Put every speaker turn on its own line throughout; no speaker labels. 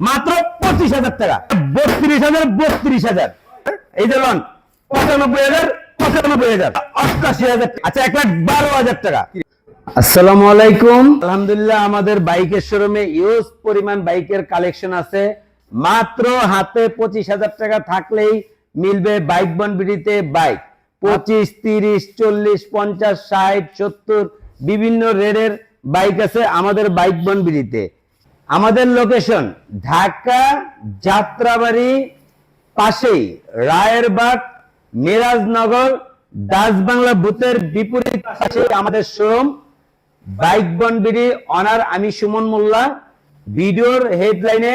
মাত্র পঁচিশ হাজার টাকা। বত্রিশ হাজার বত্রিশ হাজার। এই যে লোন পঁচানব্বই হাজার পঁচানব্বই হাজার অষ্টাশি হাজার আচ্ছা এক লাখ বারো হাজার টাকা। আসসালামু আলাইকুম। আলহামদুলিল্লাহ আমাদের বাইকের শোরুমে ইউজ পরিমাণ বাইকের কালেকশন আছে। মাত্র হাতে পঁচিশ হাজার টাকা থাকলেই মিলবে বাইক বনবিডিতে বাইক। পঁচিশ তিরিশ চল্লিশ পঞ্চাশ ষাট সত্তর বিভিন্ন রেডের বাইক আছে আমাদের বাইক বনবিডিতে আমাদের লোকেশন ঢাকা যাত্রাবাড়ি পাশেই রায়েরবাগ, মিরাজনগর, দাসবাংলা বুথের বিপরীত পাশে আমাদের শোরুম বাইক বনবিডি, অনার আমি সুমন মোল্লা। ভিডিওর হেডলাইনে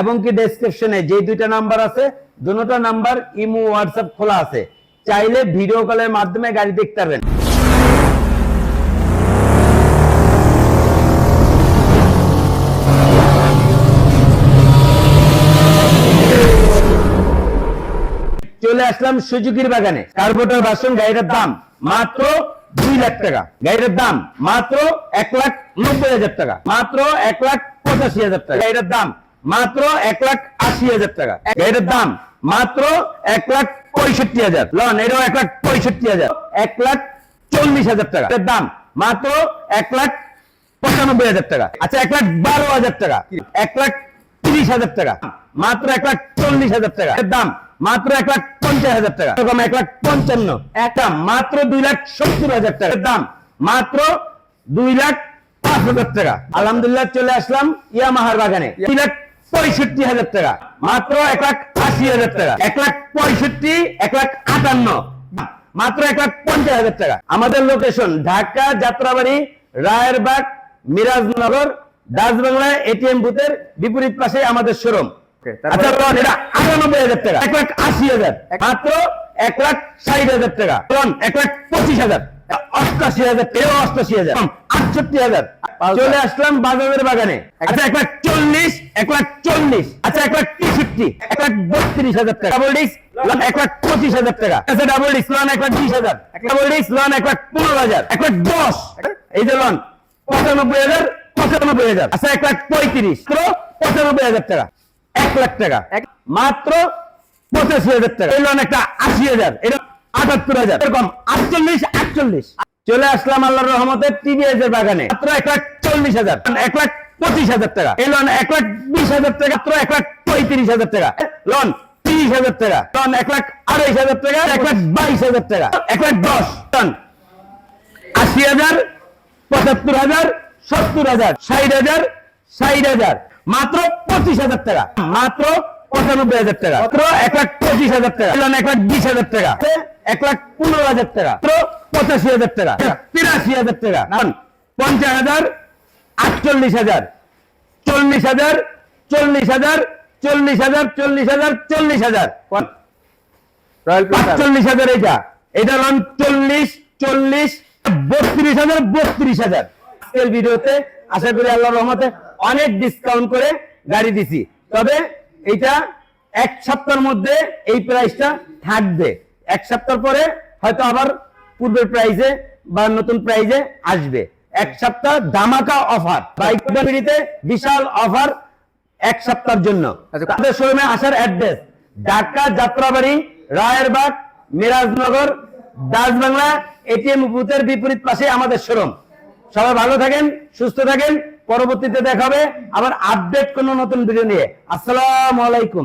এবং কি ডেসক্রিপশনে যে দুইটা নাম্বার আছে দুটোটা নাম্বার ইমো হোয়াটসঅ্যাপ খোলা আছে। চাইলে ভিডিও কলের মাধ্যমে গাড়ি দেখতে পারবেন। চলে আসলাম সুজুকির বাগানে কার্বোটার বাসন গাড়িটার দাম মাত্র দুই লাখ টাকা গাড়িটার দাম মাত্র এক লাখ নব্বই হাজার টাকা মাত্র এক লাখ পঁচাশি হাজার টাকা গাড়িটার দাম মাত্র এক লাখ আশি হাজার টাকা গাড়িটার দাম মাত্র এক লাখ পঁয়ষট্টি হাজার লন এটাও এক লাখ পঁয়ষট্টি হাজার এক লাখ চল্লিশ হাজার টাকা এটার দাম মাত্র এক লাখ পঁচানব্বই হাজার টাকা আচ্ছা এক লাখ বারো হাজার টাকা এক লাখ তিরিশ হাজার টাকা মাত্র এক লাখ চল্লিশ হাজার টাকা এর দাম মাত্র এক লাখ পঞ্চাশ হাজার টাকা। এক লাখ পঞ্চান্ন। একটা মাত্র দুই লাখ সত্তর হাজার টাকা। দাম মাত্র দুই লাখ পাঁচ হাজার টাকা। আলহামদুলিল্লাহ চলে আসলাম ইয়ামাহার বাগানে। দুই লাখ পঁয়ষট্টি হাজার টাকা। মাত্র এক লাখ আশি হাজার টাকা। এক লাখ পঁয়ষট্টি, এক লাখ আটান্ন। মাত্র এক লাখ পঞ্চাশ হাজার টাকা। আমাদের লোকেশন ঢাকা যাত্রাবাড়ি, রায়েরবাগ, মিরাজনগর দাসবাংলা এটিএম বুথের বিপরীত পাশে আমাদের শোরুম আচ্ছা লোন এটা আটানব্বই হাজার টাকা এক লাখ আশি হাজার মাত্র এক লাখ ষাট হাজার টাকা লোন এক লাখ পঁচিশ হাজার অষ্টাশি হাজার তেরো অষ্টাশি হাজার আটষট্টি হাজার চলে আসলাম বাজারের বাগানে আচ্ছা এক লাখ চল্লিশ এক লাখ চল্লিশ আচ্ছা এক লাখ তেষট্টি এক লাখ বত্রিশ হাজার টাকা ডাবল ডিস্ক লোন এক লাখ পঁচিশ হাজার টাকা আচ্ছা ডাবল ডিস্ক লোন এক লাখ বিশ হাজার ডাবল ডিস্ক লোন এক লাখ পনেরো হাজার এক লাখ দশ এই যে লোন পঁচানব্বই হাজার পঁচানব্বই হাজার আচ্ছা এক লাখ পঁয়ত্রিশ পঁচানব্বই হাজার টাকা এক লাখ টাকা। মাত্র পঁচাশি হাজার টাকা। এই লোন একটা আশি হাজার, এটা আটাত্তর হাজার। এরকম আটচল্লিশ আটচল্লিশ। চলে আসলাম আল্লাহর রহমতের টিভিএস বাগানে। মাত্র এক লাখ চল্লিশ হাজার, এক লাখ পঁচিশ হাজার টাকা। এই লোন এক লাখ বিশ হাজার টাকা, মাত্র এক লাখ পঁয়ত্রিশ হাজার টাকা। লোন তিরিশ হাজার টাকা লোন এক লাখ আড়াইশ হাজার টাকা, এক লাখ বাইশ হাজার টাকা, এক লাখ দশ। টন আশি হাজার, পঁচাত্তর হাজার, সত্তর হাজার, ষাট হাজার ষাট হাজার। মাত্র পঁচিশ হাজার টাকা। মাত্র পঁচানব্বই হাজার টাকা। মাত্র এক লাখ পঁচিশ হাজার টাকা। এক লাখ বিশ হাজার টাকা। এক লাখ পনেরো হাজার টাকা। মাত্র পঁচাশি হাজার টাকা। তিরাশি হাজার টাকা। পঞ্চাশ হাজার আটচল্লিশ হাজার চল্লিশ হাজার চল্লিশ হাজার চল্লিশ হাজার চল্লিশ হাজার চল্লিশ হাজার। পাঁচচল্লিশ হাজার এটা এটা নাম চল্লিশ চল্লিশ বত্রিশ হাজার বত্রিশ হাজার। আজকের ভিডিওতে আশা করি আল্লাহ রহমতে অনেক ডিসকাউন্ট করে গাড়ি দিছি। তবে এটা এক সপ্তাহের মধ্যে এই প্রাইসটা থাকবে। এক সপ্তাহ পরে হয়তো আবার পূর্বের প্রাইসে বা নতুন প্রাইসে আসবে। এক সপ্তাহ ধামাকা অফার বাইক বিড়িতে বিশাল অফার এক সপ্তাহের জন্য।
আচ্ছা।
তাদের শোরুমে আসার অ্যাড্রেস ঢাকা যাত্রাবাড়ি রায়েরবাগ মিরাজনগর দাসবাংলা এটিএম বুথের বিপরীত পাশে আমাদের শোরুম সবাই ভালো থাকেন সুস্থ থাকেন। পরবর্তীতে দেখাবে আবার আপডেট কোন নতুন ভিডিও নিয়ে। আসসালামু আলাইকুম।